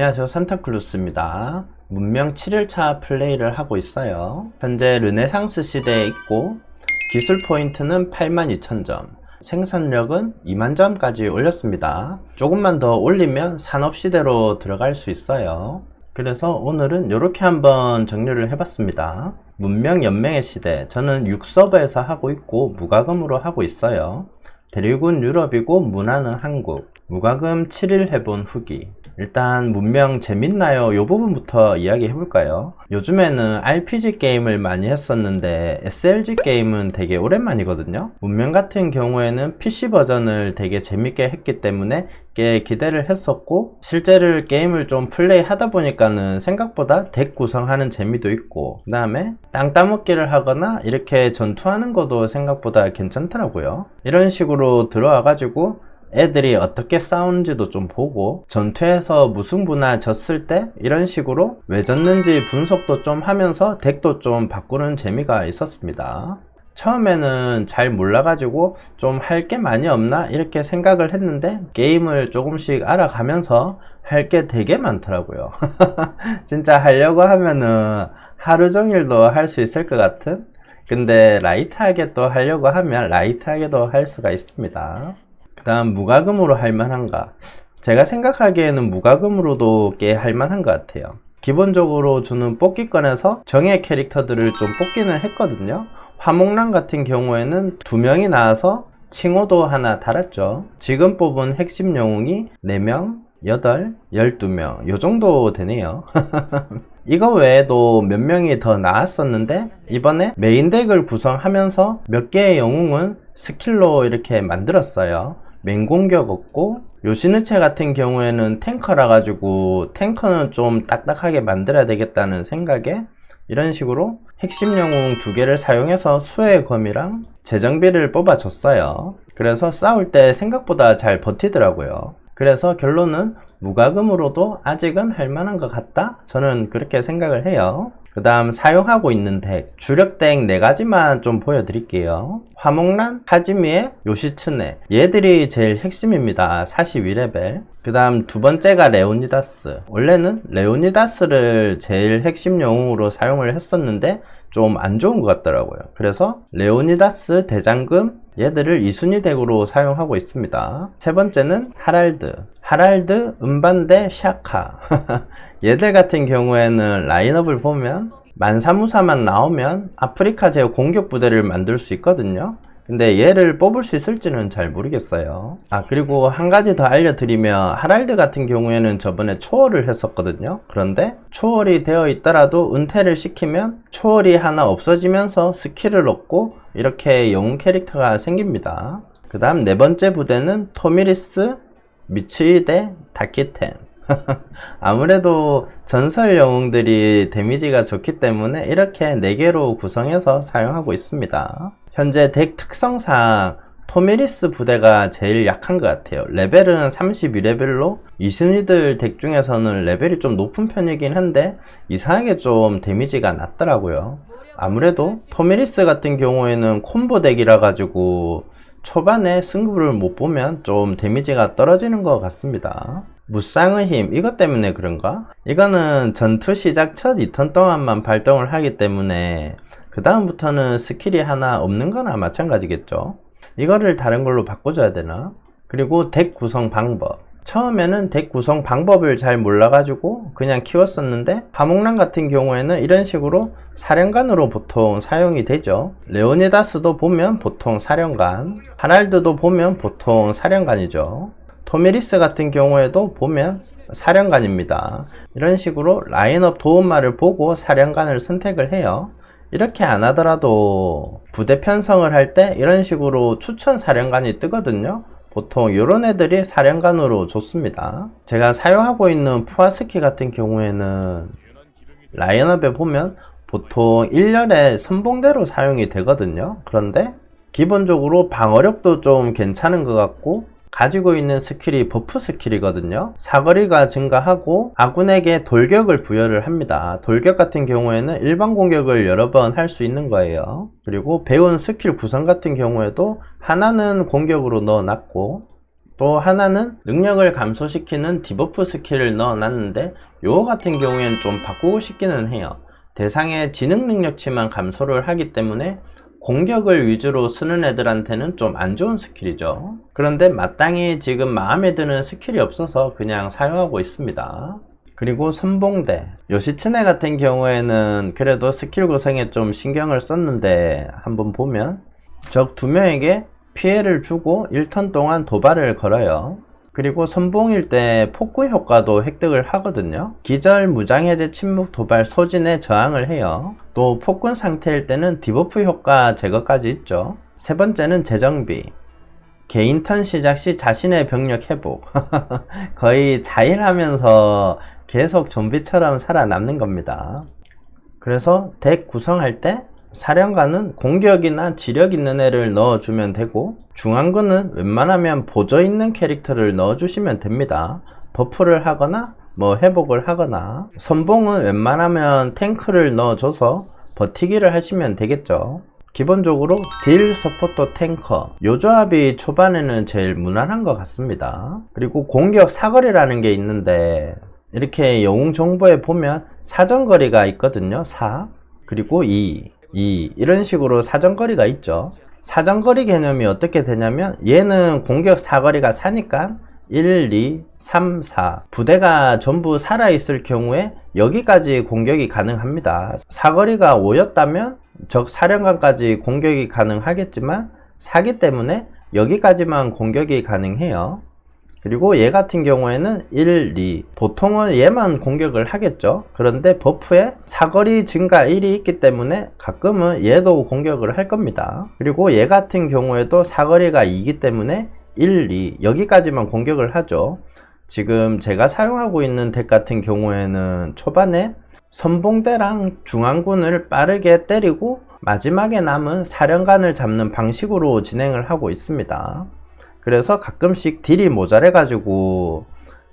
안녕하세요. 산타클루스입니다. 문명 7일차 플레이를 하고 있어요. 현재 르네상스 시대에 있고 기술 포인트는 82,000점 생산력은 2만점까지 올렸습니다. 조금만 더 올리면 산업시대로 들어갈 수 있어요. 그래서 오늘은 이렇게 한번 정리를 해봤습니다. 문명 연맹의 시대 저는 6서버에서 하고 있고 무과금으로 하고 있어요. 대륙은 유럽이고 문화는 한국. 무과금 7일 해본 후기 일단 문명 재밌나요? 요 부분부터 이야기 해 볼까요? 요즘에는 RPG 게임을 많이 했었는데 SLG 게임은 되게 오랜만이거든요 문명 같은 경우에는 PC 버전을 되게 재밌게 했기 때문에 꽤 기대를 했었고 실제로 게임을 좀 플레이 하다 보니까는 생각보다 덱 구성하는 재미도 있고 그 다음에 땅 따먹기를 하거나 이렇게 전투하는 것도 생각보다 괜찮더라고요 이런 식으로 들어와 가지고 애들이 어떻게 싸우는지도 좀 보고 전투에서 무승부나 졌을 때 이런 식으로 왜 졌는지 분석도 좀 하면서 덱도 좀 바꾸는 재미가 있었습니다. 처음에는 잘 몰라가지고 좀 할 게 많이 없나 이렇게 생각을 했는데 게임을 조금씩 알아가면서 할 게 되게 많더라고요. 진짜 하려고 하면은 하루 종일도 할 수 있을 것 같은 근데 라이트하게 또 하려고 하면 라이트하게도 할 수가 있습니다. 그 다음 무과금으로 할 만한가? 제가 생각하기에는 무과금으로도 꽤 할 만한 것 같아요. 기본적으로 주는 뽑기권에서 정예 캐릭터들을 좀 뽑기는 했거든요. 화목란 같은 경우에는 두 명이 나와서 칭호도 하나 달았죠. 지금 뽑은 핵심 영웅이 4명, 8, 12명 요 정도 되네요. 이거 외에도 몇 명이 더 나왔었는데 이번에 메인 덱을 구성하면서 몇 개의 영웅은 스킬로 이렇게 만들었어요 맹공격 없고 요시느체 같은 경우에는 탱커라 가지고 탱커는 좀 딱딱하게 만들어야 되겠다는 생각에 이런 식으로 핵심 영웅 두 개를 사용해서 수의 검이랑 재정비를 뽑아줬어요. 그래서 싸울 때 생각보다 잘 버티더라고요. 그래서 결론은 무과금으로도 아직은 할 만한 것 같다? 저는 그렇게 생각을 해요. 그 다음 사용하고 있는 덱 주력 덱 4가지만 좀 보여드릴게요. 화목란, 하지미에, 요시츠네. 얘들이 제일 핵심입니다. 42레벨. 그 다음 두 번째가 레오니다스. 원래는 레오니다스를 제일 핵심 영웅으로 사용을 했었는데 좀 안 좋은 것 같더라고요. 그래서 레오니다스 대장금 얘들을 2순위 덱으로 사용하고 있습니다. 세 번째는 하랄드 하랄드, 음반대, 샤카. 얘들 같은 경우에는 라인업을 보면 만사무사만 나오면 아프리카 제어 공격 부대를 만들 수 있거든요. 근데 얘를 뽑을 수 있을지는 잘 모르겠어요. 아 그리고 한 가지 더 알려드리면 하랄드 같은 경우에는 저번에 초월을 했었거든요. 그런데 초월이 되어 있더라도 은퇴를 시키면 초월이 하나 없어지면서 스킬을 얻고 이렇게 영웅 캐릭터가 생깁니다. 그 다음 네 번째 부대는 토미리스, 미츠이데, 다키텐. 아무래도 전설 영웅들이 데미지가 좋기 때문에 이렇게 4개로 구성해서 사용하고 있습니다. 현재 덱 특성상 토미리스 부대가 제일 약한 것 같아요. 레벨은 32레벨로 이순위들 덱 중에서는 레벨이 좀 높은 편이긴 한데 이상하게 좀 데미지가 낮더라고요. 아무래도 토미리스 같은 경우에는 콤보 덱이라 가지고 초반에 승부를 못 보면 좀 데미지가 떨어지는 것 같습니다. 무쌍의 힘 이것 때문에 그런가? 이거는 전투 시작 첫 2턴 동안만 발동을 하기 때문에 그 다음부터는 스킬이 하나 없는 거나 마찬가지겠죠? 이거를 다른 걸로 바꿔줘야 되나? 그리고 덱 구성 방법 처음에는 덱 구성 방법을 잘 몰라가지고 그냥 키웠었는데 화목란 같은 경우에는 이런 식으로 사령관으로 보통 사용이 되죠. 레오니다스도 보면 보통 사령관 하랄드도 보면 보통 사령관이죠. 토미리스 같은 경우에도 보면 사령관입니다. 이런 식으로 라인업 도움말을 보고 사령관을 선택을 해요. 이렇게 안 하더라도 부대 편성을 할 때 이런 식으로 추천 사령관이 뜨거든요 보통 이런 애들이 사령관으로 좋습니다. 제가 사용하고 있는 푸아스키 같은 경우에는 라인업에 보면 보통 1년에 선봉대로 사용이 되거든요. 그런데 기본적으로 방어력도 좀 괜찮은 것 같고 가지고 있는 스킬이 버프 스킬이거든요. 사거리가 증가하고 아군에게 돌격을 부여를 합니다. 돌격 같은 경우에는 일반 공격을 여러 번 할 수 있는 거예요. 그리고 배운 스킬 구성 같은 경우에도 하나는 공격으로 넣어놨고 또 하나는 능력을 감소시키는 디버프 스킬을 넣어놨는데 요거 같은 경우에는 좀 바꾸고 싶기는 해요. 대상의 지능 능력치만 감소를 하기 때문에 공격을 위주로 쓰는 애들한테는 좀 안 좋은 스킬이죠. 그런데 마땅히 지금 마음에 드는 스킬이 없어서 그냥 사용하고 있습니다. 그리고 선봉대 요시츠네 같은 경우에는 그래도 스킬 구성에 좀 신경을 썼는데 한번 보면 적 두 명에게 피해를 주고 1턴 동안 도발을 걸어요. 그리고 선봉일 때 폭구 효과도 획득을 하거든요. 기절, 무장해제, 침묵, 도발, 소진에 저항을 해요. 또 폭군 상태일 때는 디버프 효과 제거까지 있죠. 세 번째는 재정비. 개인 턴 시작 시 자신의 병력 회복. 거의 자일하면서 계속 좀비처럼 살아남는 겁니다. 그래서 덱 구성할 때 사령관은 공격이나 지력 있는 애를 넣어주면 되고 중앙군은 웬만하면 보조 있는 캐릭터를 넣어주시면 됩니다. 버프를 하거나 뭐 회복을 하거나 선봉은 웬만하면 탱크를 넣어줘서 버티기를 하시면 되겠죠. 기본적으로 딜, 서포터, 탱커 요 조합이 초반에는 제일 무난한 것 같습니다. 그리고 공격 사거리라는 게 있는데 이렇게 영웅 정보에 보면 사정거리가 있거든요. 4 그리고 2 2 이런 식으로 사정거리가 있죠. 사정거리 개념이 어떻게 되냐면 얘는 공격 사거리가 4니까 1, 2, 3, 4 부대가 전부 살아있을 경우에 여기까지 공격이 가능합니다. 사거리가 5였다면 적 사령관까지 공격이 가능하겠지만 4기 때문에 여기까지만 공격이 가능해요. 그리고 얘 같은 경우에는 1, 2 보통은 얘만 공격을 하겠죠. 그런데 버프에 사거리 증가 1이 있기 때문에 가끔은 얘도 공격을 할 겁니다. 그리고 얘 같은 경우에도 사거리가 2이기 때문에 1, 2 여기까지만 공격을 하죠. 지금 제가 사용하고 있는 덱 같은 경우에는 초반에 선봉대랑 중앙군을 빠르게 때리고 마지막에 남은 사령관을 잡는 방식으로 진행을 하고 있습니다 그래서 가끔씩 딜이 모자래 가지고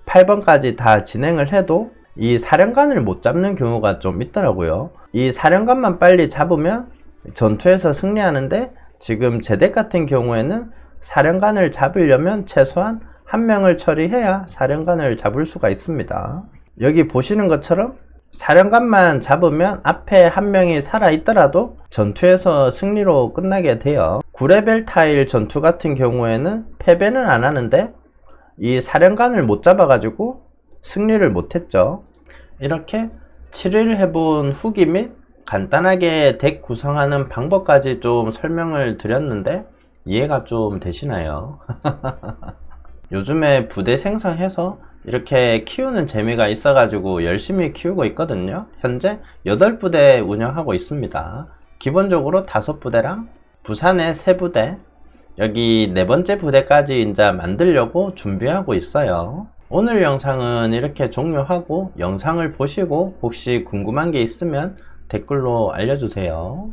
8번까지 다 진행을 해도 이 사령관을 못 잡는 경우가 좀 있더라고요. 이 사령관만 빨리 잡으면 전투에서 승리하는데 지금 제덱 같은 경우에는 사령관을 잡으려면 최소한 한 명을 처리해야 사령관을 잡을 수가 있습니다. 여기 보시는 것처럼 사령관만 잡으면 앞에 한 명이 살아있더라도 전투에서 승리로 끝나게 돼요. 9레벨 타일 전투 같은 경우에는 패배는 안 하는데 이 사령관을 못 잡아가지고 승리를 못했죠. 이렇게 7일 해본 후기 및 간단하게 덱 구성하는 방법까지 좀 설명을 드렸는데 이해가 좀 되시나요? 요즘에 부대 생성해서 이렇게 키우는 재미가 있어가지고 열심히 키우고 있거든요. 현재 8부대 운영하고 있습니다. 기본적으로 5부대랑 부산에 3부대, 여기 네 번째 부대까지 이제 만들려고 준비하고 있어요. 오늘 영상은 이렇게 종료하고 영상을 보시고 혹시 궁금한 게 있으면 댓글로 알려주세요.